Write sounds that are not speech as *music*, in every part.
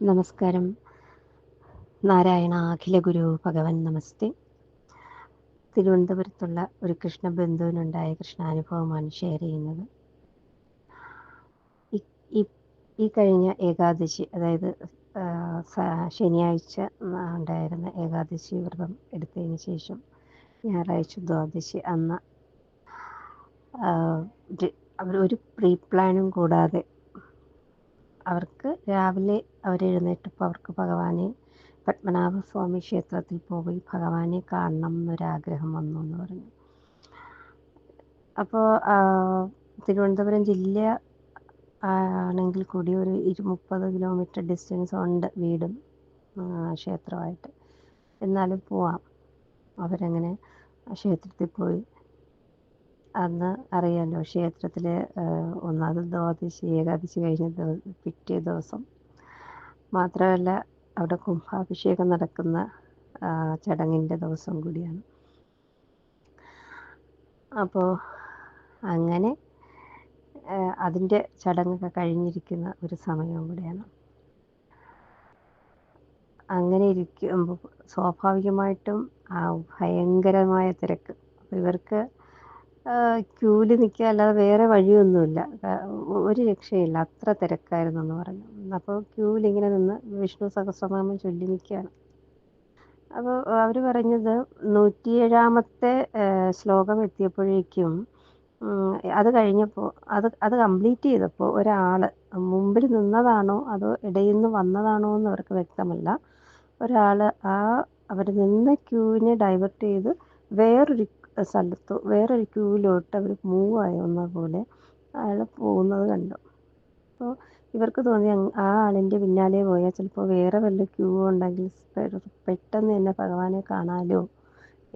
നമസ്കാരം. നാരായണ അഖില ഗുരു ഭഗവൻ നമസ്തേ. തിരുവനന്തപുരത്തുള്ള ഒരു കൃഷ്ണബന്ധുവിനുണ്ടായ കൃഷ്ണാനുഭവമാണ് ഷെയർ ചെയ്യുന്നത്. ഈ കഴിഞ്ഞ ഏകാദശി അതായത് ശനിയാഴ്ച ഉണ്ടായിരുന്ന ഏകാദശി വ്രതം എടുത്തതിന് ശേഷം ഞായറാഴ്ച ദ്വാദശി അന്ന് ഒരു പ്രീ പ്ലാനും കൂടാതെ അവർക്ക് രാവിലെ അവരെഴുന്നേറ്റപ്പോൾ അവർക്ക് ഭഗവാനെ പത്മനാഭസ്വാമി ക്ഷേത്രത്തിൽ പോയി ഭഗവാനെ കാണണം എന്നൊരാഗ്രഹം വന്നു എന്ന് പറഞ്ഞു. അപ്പോൾ തിരുവനന്തപുരം ജില്ല ആണെങ്കിൽ കൂടി ഒരു ഇരു മുപ്പത് കിലോമീറ്റർ ഡിസ്റ്റൻസ് ഉണ്ട് വീടും ക്ഷേത്രമായിട്ട്. എന്നാലും പോവാം. അവരങ്ങനെ ക്ഷേത്രത്തിൽ പോയി അന്ന് അറിയാമല്ലോ ക്ഷേത്രത്തിൽ ഒന്നാമത് ദ്വാദശി ഏകാദശി കഴിഞ്ഞ പിറ്റേ ദിവസം മാത്രമല്ല അവിടെ കുംഭാഭിഷേകം നടക്കുന്ന ചടങ്ങിന്റെ ദിവസം കൂടിയാണ്. അപ്പോൾ അങ്ങനെ അതിന്റെ ചടങ്ങൊക്കെ കഴിഞ്ഞിരിക്കുന്ന ഒരു സമയവും കൂടിയാണ്. അങ്ങനെ ഇരിക്കുമ്പോൾ സ്വാഭാവികമായിട്ടും ആ ഭയങ്കരമായ തിരക്ക്. ഇവർക്ക് ക്യൂവിൽ നിൽക്കുക അല്ലാതെ വേറെ വഴിയൊന്നുമില്ല. ഒരു രക്ഷയില്ല. അത്ര തിരക്കായിരുന്നു എന്ന് പറഞ്ഞു അപ്പോൾ ക്യൂവിൽ ഇങ്ങനെ നിന്ന് വിഷ്ണു സഹസ്രനാമം ചൊല്ലി നിൽക്കുകയാണ്. അപ്പോൾ അവർ പറഞ്ഞത് നൂറ്റിയേഴാമത്തെ ശ്ലോകം എത്തിയപ്പോഴേക്കും അത് കഴിഞ്ഞപ്പോൾ അത് അത് കംപ്ലീറ്റ് ചെയ്തപ്പോൾ ഒരാൾ മുമ്പിൽ നിന്നതാണോ അതോ ഇടയിൽ നിന്ന് വന്നതാണോ എന്ന് അവർക്ക് വ്യക്തമല്ല. ഒരാൾ ആ അവർ നിന്ന ക്യൂവിനെ ഡൈവേർട്ട് ചെയ്ത് വേറൊരു സ്ഥലത്ത് വേറൊരു ക്യൂവിലോട്ട് അവർ മൂവ് ആയിരുന്ന പോലെ അയാൾ പോകുന്നത് കണ്ടു. അപ്പോൾ ഇവർക്ക് തോന്നി ആ ആളിന്റെ പിന്നാലെ പോയാൽ ചിലപ്പോൾ വേറെ വല്ല ക്യൂ ഉണ്ടെങ്കിൽ പെട്ടെന്ന് തന്നെ ഭഗവാനെ കാണാലോ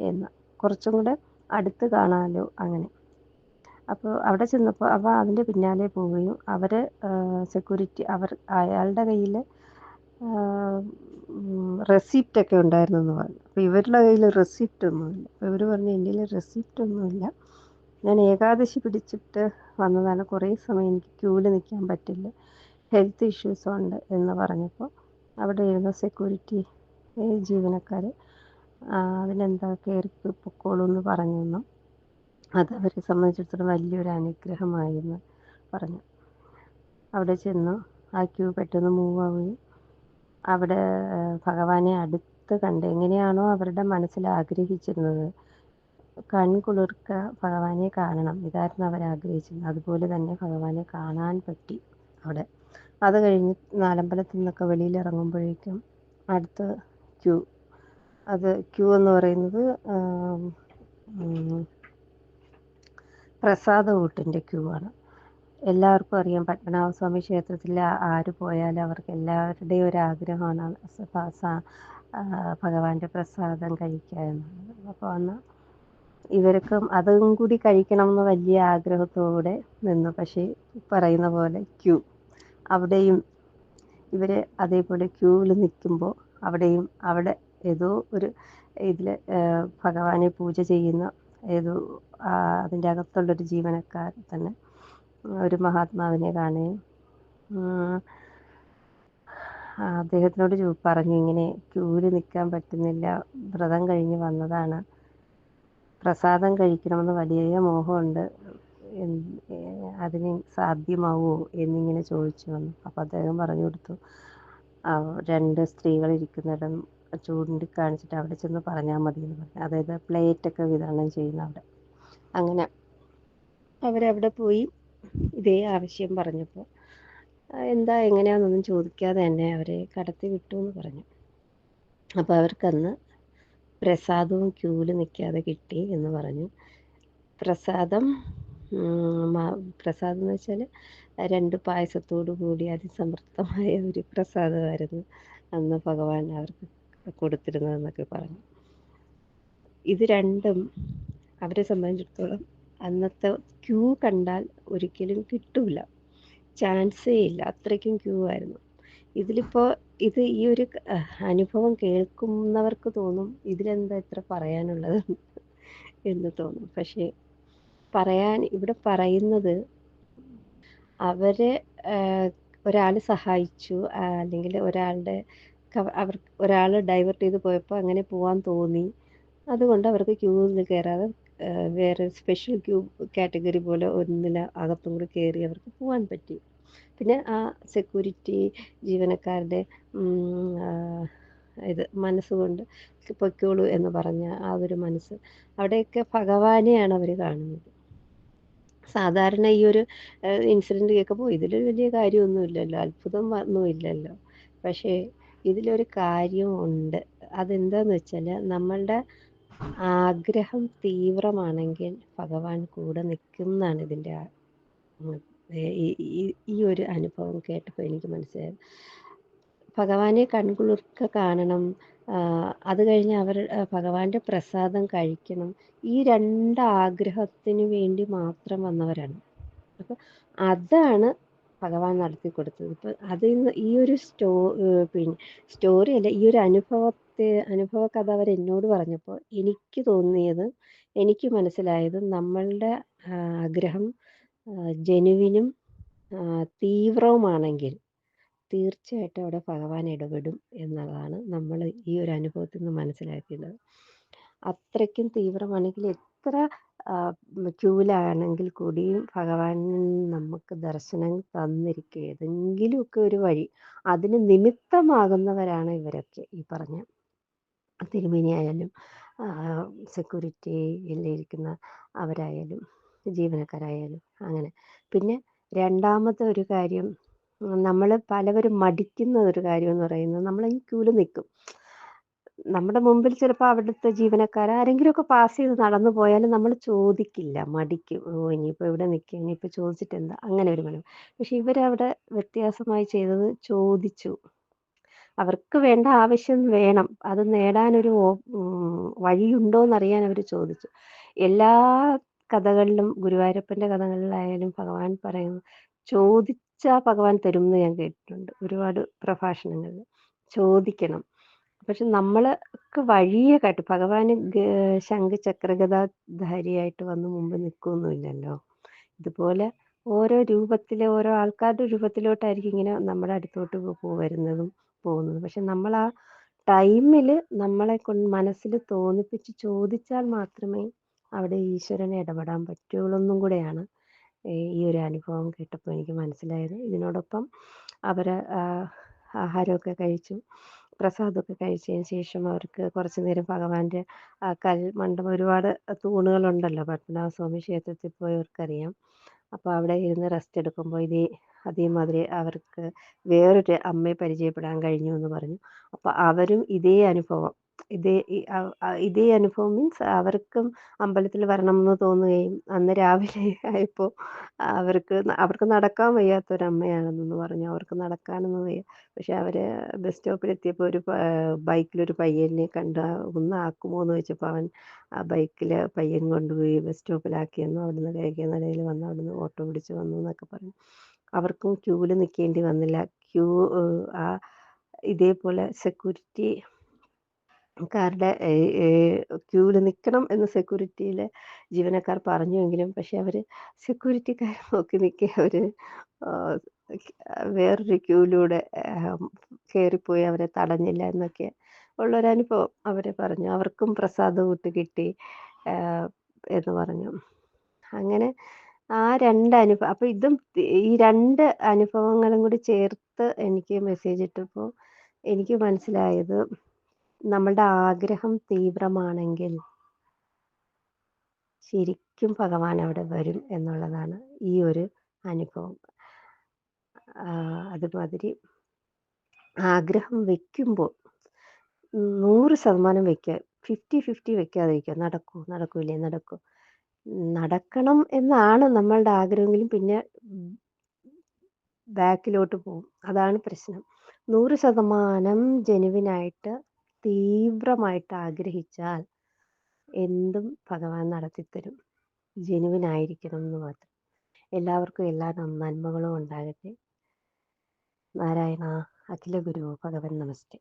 എന്ന്. കുറച്ചും കൂടെ അടുത്ത് കാണാലോ അങ്ങനെ. അപ്പോൾ അവിടെ ചെന്നപ്പോൾ അവ അതിന്റെ പിന്നാലെ പോവുകയും അവർ സെക്യൂരിറ്റി അവർ അയാളുടെ കയ്യിൽ റെസിപ്റ്റ് ഒക്കെ ഉണ്ടായിരുന്നു എന്ന് പറഞ്ഞു. അപ്പോൾ ഇവരുടെ കയ്യിൽ റെസിപ്റ്റ് ഒന്നുമില്ല. അപ്പോൾ ഇവർ പറഞ്ഞു എന്റെ കയ്യിൽ റെസിപ്റ്റ് ഒന്നുമില്ല. ഞാൻ ഏകാദശി പിടിച്ചിട്ട് വന്നതാണ്. കുറേ സമയം എനിക്ക് ക്യൂവിൽ നിൽക്കാൻ പറ്റില്ല. ഹെൽത്ത് ഇഷ്യൂസ് ഉണ്ട് എന്ന് പറഞ്ഞപ്പോൾ അവിടെ ഇരുന്ന സെക്യൂരിറ്റി ജീവനക്കാർ അതിനെന്താ കയറി പൊക്കോളൂ എന്ന് പറഞ്ഞു തന്നു അത് സംബന്ധിച്ചിടത്തോളം വലിയൊരു അനുഗ്രഹമായിരുന്നു പറഞ്ഞു. അവിടെ ചെന്നു ആ ക്യൂ പെട്ടെന്ന് മൂവ് ആവുകയും അവിടെ ഭഗവാനെ അടുത്ത് കണ്ട് എങ്ങനെയാണോ അവരുടെ മനസ്സിൽ ആഗ്രഹിച്ചിരുന്നത്. കൺകുളിർക്ക ഭഗവാനെ കാണണം. ഇതായിരുന്നു അവർ ആഗ്രഹിച്ചിരുന്നത്. അതുപോലെ തന്നെ ഭഗവാനെ കാണാൻ പറ്റി അവിടെ. അത് കഴിഞ്ഞ് നാലമ്പലത്തിൽ നിന്നൊക്കെ വെളിയിൽ ഇറങ്ങുമ്പോഴേക്കും അടുത്ത് ക്യൂ അത് ക്യൂ എന്ന് പറയുന്നത് പ്രസാദ ഊട്ടിന്റെ ക്യൂ ആണ്. എല്ലാവർക്കും അറിയാം. പത്മനാഭസ്വാമി ക്ഷേത്രത്തിൽ ആര് പോയാലും അവർക്ക് എല്ലാവരുടെയും ഒരു ആഗ്രഹമാണ് ഭഗവാന്റെ പ്രസാദം കഴിക്കുക എന്നുള്ളത്. അപ്പോൾ ഇവർക്കും അതും കൂടി കഴിക്കണം എന്ന് വലിയ ആഗ്രഹത്തോടെ നിന്നു. പക്ഷേ പറയുന്ന പോലെ ക്യൂ. അവിടെയും ഇവർ അതേപോലെ ക്യൂവിൽ നിൽക്കുമ്പോൾ അവിടെയും അവിടെ ഏതോ ഒരു ഇതിൽ ഭഗവാനെ പൂജ ചെയ്യുന്ന ഏതോ അതിന്റെ അകത്തുള്ളൊരു ജീവനക്കാർ തന്നെ ഒരു മഹാത്മാവിനെ കാണുകയും അദ്ദേഹത്തിനോട് പറഞ്ഞു ഇങ്ങനെ ക്യൂവിൽ നിൽക്കാൻ പറ്റുന്നില്ല. വ്രതം കഴിഞ്ഞ് വന്നതാണ്. പ്രസാദം കഴിക്കണമെന്ന് വലിയ മോഹമുണ്ട്. അതിന് സാധ്യമാവുമോ എന്നിങ്ങനെ ചോദിച്ചു വന്നു. അപ്പോൾ അദ്ദേഹം പറഞ്ഞു കൊടുത്തു രണ്ട് സ്ത്രീകൾ ഇരിക്കുന്നിടം ചൂണ്ടിക്കാണിച്ചിട്ട് അവിടെ ചെന്ന് പറഞ്ഞാൽ മതി എന്ന് പറഞ്ഞു. അതായത് പ്ലേറ്റൊക്കെ വിതരണം ചെയ്യുന്ന അവിടെ. അങ്ങനെ അവരവിടെ പോയി. ഇതേ ആവശ്യം പറഞ്ഞപ്പോൾ എന്താ എങ്ങനെയാണെന്നൊന്നും ചോദിക്കാതെ തന്നെ അവരെ കടത്തി വിട്ടു എന്ന് പറഞ്ഞു. അപ്പോൾ അവർക്കന്ന് പ്രസാദവും ക്യൂവിൽ നിൽക്കാതെ കിട്ടി എന്ന് പറഞ്ഞു. പ്രസാദം പ്രസാദം എന്ന് വെച്ചാൽ രണ്ട് പായസത്തോടു കൂടി അതിസമൃദ്ധമായ ഒരു പ്രസാദമായിരുന്നു അന്ന് ഭഗവാൻ അവർക്ക് കൊടുത്തിരുന്നതെന്നൊക്കെ പറഞ്ഞു. ഇത് രണ്ടും അവരെ സംബന്ധിച്ചിടത്തോളം അന്നത്തെ ക്യൂ കണ്ടാൽ ഒരിക്കലും കിട്ടൂല. ചാൻസേ ഇല്ല. അത്രയ്ക്കും ക്യൂ ആയിരുന്നു. ഇതിലിപ്പോൾ ഇത് ഈ ഒരു അനുഭവം കേൾക്കുന്നവർക്ക് തോന്നും ഇതിലെന്താ ഇത്ര പറയാനുള്ളത് എന്ന് തോന്നും. പക്ഷേ പറയാൻ ഇവിടെ പറയുന്നത് അവരെ ഒരാൾ സഹായിച്ചു അല്ലെങ്കിൽ ഒരാളുടെ അവർ ഒരാൾ ഡൈവേർട്ട് ചെയ്ത് പോയപ്പോൾ അങ്ങനെ പോകാൻ തോന്നി. അതുകൊണ്ട് അവർക്ക് ക്യൂവിൽ കയറാതെ വേറെ സ്പെഷ്യൽ ക്യൂ കാറ്റഗറി പോലെ ഒന്നിൽ അകത്തും കൂടി കയറി അവർക്ക് പോകാൻ പറ്റി. പിന്നെ ആ സെക്യൂരിറ്റി ജീവനക്കാരുടെ ഇത് മനസ്സുകൊണ്ട് പൊയ്ക്കോളൂ എന്ന് പറഞ്ഞ ആ ഒരു മനസ്സ് അവിടെയൊക്കെ ഭഗവാനെയാണ് അവർ കാണുന്നത്. സാധാരണ ഈ ഒരു ഇൻസിഡന്റ് കേൾക്കുമ്പോൾ ഇതിലൊരു വലിയ കാര്യമൊന്നുമില്ലല്ലോ. അത്ഭുതം ഒന്നുമില്ലല്ലോ. പക്ഷേ ഇതിലൊരു കാര്യമുണ്ട്. അതെന്താന്ന് വെച്ചാൽ നമ്മളുടെ ആഗ്രഹം തീവ്രമാണെങ്കിൽ ഭഗവാൻ കൂടെ നിൽക്കുന്നതാണ് ഇതിന്റെ ഈ ഒരു അനുഭവം കേട്ടപ്പോൾ എനിക്ക് മനസ്സിലായത്. ഭഗവാനെ കൺകുളിർക്ക കാണണം അത് കഴിഞ്ഞ് അവർ ഭഗവാന്റെ പ്രസാദം കഴിക്കണം. ഈ രണ്ട് ആഗ്രഹത്തിന് വേണ്ടി മാത്രം വന്നവരാണ്. അപ്പോൾ അതാണ് ഭഗവാൻ നടത്തി കൊടുത്തത് ഇപ്പം അതിൽ നിന്ന് ഈ ഒരു സ്റ്റോ പിന്നെ സ്റ്റോറി അല്ല ഈ ഒരു അനുഭവത്തെ അനുഭവ കഥ അവർ എന്നോട് പറഞ്ഞപ്പോൾ എനിക്ക് തോന്നിയത് എനിക്ക് മനസ്സിലായത് നമ്മളുടെ ആഗ്രഹം ജനുവിനും തീവ്രവുമാണെങ്കിൽ തീർച്ചയായിട്ടും അവിടെ ഭഗവാൻ ഇടപെടും എന്നുള്ളതാണ് നമ്മൾ ഈ ഒരു അനുഭവത്തിൽ നിന്ന് മനസ്സിലാക്കിയത്. അത്രയ്ക്കും തീവ്രമാണെങ്കിൽ എത്ര ക്യൂവിലാണെങ്കിൽ കൂടിയും ഭഗവാൻ നമുക്ക് ദർശനം തന്നിരിക്കുക ഏതെങ്കിലുമൊക്കെ ഒരു വഴി അതിന് നിമിത്തമാകുന്നവരാണ് ഇവരൊക്കെ ഈ പറഞ്ഞ തിരുമേനി ആയാലും സെക്യൂരിറ്റിയിലിരിക്കുന്ന അവരായാലും ജീവനക്കാരായാലും അങ്ങനെ. പിന്നെ രണ്ടാമത്തെ ഒരു കാര്യം നമ്മൾ പലവരും മടിക്കുന്ന ഒരു കാര്യം എന്ന് പറയുന്നത് നമ്മൾ ഈ ക്യൂൽ നിൽക്കും നമ്മുടെ മുമ്പിൽ ചിലപ്പോൾ അവിടുത്തെ ജീവനക്കാർ ആരെങ്കിലുമൊക്കെ പാസ് ചെയ്ത് നടന്നു പോയാലും നമ്മൾ ചോദിക്കില്ല മടിക്കും. ഓ ഇനിയിപ്പോൾ ഇവിടെ നിൽക്കുക ഇനിയിപ്പോൾ ചോദിച്ചിട്ട് എന്താ അങ്ങനെ ഒരു മനം പക്ഷെ ഇവരവിടെ വ്യത്യാസമായി ചെയ്തത് ചോദിച്ചു. അവർക്ക് വേണ്ട ആവശ്യം വേണം. അത് നേടാനൊരു വഴിയുണ്ടോ എന്നറിയാൻ അവർ ചോദിച്ചു. എല്ലാ കഥകളിലും ഗുരുവായൂരപ്പന്റെ കഥകളിലായാലും ഭഗവാൻ പറയുന്നു ചോദിച്ചാൽ ഭഗവാൻ തരും എന്ന് ഞാൻ കേട്ടിട്ടുണ്ട് ഒരുപാട് പ്രഭാഷണങ്ങളിൽ. ചോദിക്കണം. പക്ഷെ നമ്മൾക്ക് വഴിയെ കാട്ടും ഭഗവാന് ശംഖ് ചക്രഗതാധാരിയായിട്ട് വന്ന് മുമ്പ് നിൽക്കുകയൊന്നുമില്ലല്ലോ ഇതുപോലെ ഓരോ രൂപത്തിലെ ഓരോ ആൾക്കാരുടെ രൂപത്തിലോട്ടായിരിക്കും ഇങ്ങനെ നമ്മുടെ അടുത്തോട്ട് വരുന്നതും പോകുന്നതും. പക്ഷെ നമ്മൾ ആ ടൈമിൽ നമ്മളെ കൊണ്ട് മനസ്സിൽ തോന്നിപ്പിച്ച് ചോദിച്ചാൽ മാത്രമേ അവിടെ ഈശ്വരനെ ഇടപെടാൻ പറ്റുള്ളൂ എന്നും കൂടെയാണ് ഈ ഒരു അനുഭവം കേട്ടപ്പോൾ എനിക്ക് മനസ്സിലായത്. ഇതിനോടൊപ്പം അവർ ആഹാരമൊക്കെ കഴിച്ചു. പ്രസാദമൊക്കെ കഴിച്ചതിന് ശേഷം അവർക്ക് കുറച്ച് നേരം ഭഗവാന്റെ കൽ മണ്ഡപം ഒരുപാട് തൂണുകളുണ്ടല്ലോ. പത്മനാഭസ്വാമി ക്ഷേത്രത്തിൽ പോയവർക്കറിയാം. അപ്പോൾ അവിടെ ഇരുന്ന് റെസ്റ്റ് എടുക്കുമ്പോൾ ഇതേ അതേമാതിരി അവർക്ക് വേറൊരു അമ്മയെ പരിചയപ്പെടാൻ കഴിഞ്ഞു എന്ന് പറഞ്ഞു. അപ്പോൾ അവരും ഇതേ അനുഭവം. ഇതേ ഇതേ അനുഭവം മീൻസ് അവർക്കും അമ്പലത്തിൽ വരണം എന്ന് തോന്നുകയും അന്ന് രാവിലെ *laughs* ആയപ്പോൾ അവർക്ക് അവർക്ക് നടക്കാൻ വയ്യാത്തൊരമ്മയാണെന്ന് പറഞ്ഞു. അവർക്ക് നടക്കാനൊന്നും വയ്യ. പക്ഷെ അവർ ബസ് സ്റ്റോപ്പിൽ സ്റ്റോപ്പിലെത്തിയപ്പോൾ ഒരു ബൈക്കിലൊരു പയ്യനെ കണ്ട് ഒന്ന് ആക്കുമോ എന്ന് വെച്ചപ്പോൾ അവൻ ആ ബൈക്കിൽ പയ്യൻ കൊണ്ടുപോയി ബസ് സ്റ്റോപ്പിലാക്കിയെന്നും അവിടുന്ന് കഴിക്കുന്ന നിലയിൽ വന്ന് അവിടുന്ന് ഓട്ടോ പിടിച്ച് വന്നു എന്നൊക്കെ പറഞ്ഞു. അവർക്കും ക്യൂവിൽ നിൽക്കേണ്ടി വന്നില്ല. ക്യൂ ആ ഇതേപോലെ സെക്യൂരിറ്റി കാരുടെ ക്യൂവിൽ നിൽക്കണം എന്ന് സെക്യൂരിറ്റിയിലെ ജീവനക്കാർ പറഞ്ഞുവെങ്കിലും പക്ഷെ അവർ സെക്യൂരിറ്റിക്കാർ *laughs* നോക്കി നിൽക്കെ അവർ വേറൊരു ക്യൂവിലൂടെ കയറിപ്പോയി അവരെ തടഞ്ഞില്ല എന്നൊക്കെ ഉള്ളൊരനുഭവം അവർ പറഞ്ഞു. അവർക്കും പ്രസാദം വിട്ട് കിട്ടി എന്ന് പറഞ്ഞു. അങ്ങനെ ആ രണ്ട് അനുഭവം അപ്പം ഇതും ഈ രണ്ട് അനുഭവങ്ങളും കൂടി ചേർത്ത് എനിക്ക് മെസ്സേജ് ഇട്ടപ്പോൾ എനിക്ക് മനസ്സിലായത് നമ്മളുടെ ആഗ്രഹം തീവ്രമാണെങ്കിൽ ശരിക്കും ഭഗവാൻ അവിടെ വരും എന്നുള്ളതാണ് ഈ ഒരു അനുഭവം. അതുമാതിരി ആഗ്രഹം വെക്കുമ്പോൾ നൂറ് ശതമാനം വെക്കുക. ഫിഫ്റ്റി ഫിഫ്റ്റി വെക്കാതിരിക്കുക. നടക്കൂ നടക്കൂലേ നടക്കൂ. നടക്കണം എന്നാണ് നമ്മളുടെ ആഗ്രഹമെങ്കിലും പിന്നെ ബാക്കിലോട്ട് പോകും. അതാണ് പ്രശ്നം. നൂറ് ശതമാനം ജനുവിനായിട്ട് തീവ്രമായിട്ട് ആഗ്രഹിച്ചാൽ എന്തും ഭഗവാൻ നടത്തിത്തരും. ജനുവിനായിരിക്കണം എന്ന് മാത്രം. എല്ലാവർക്കും എല്ലാ നന്മകളും ഉണ്ടാകട്ടെ. നാരായണ അഖില ഗുരു ഭഗവൻ നമസ്തേ.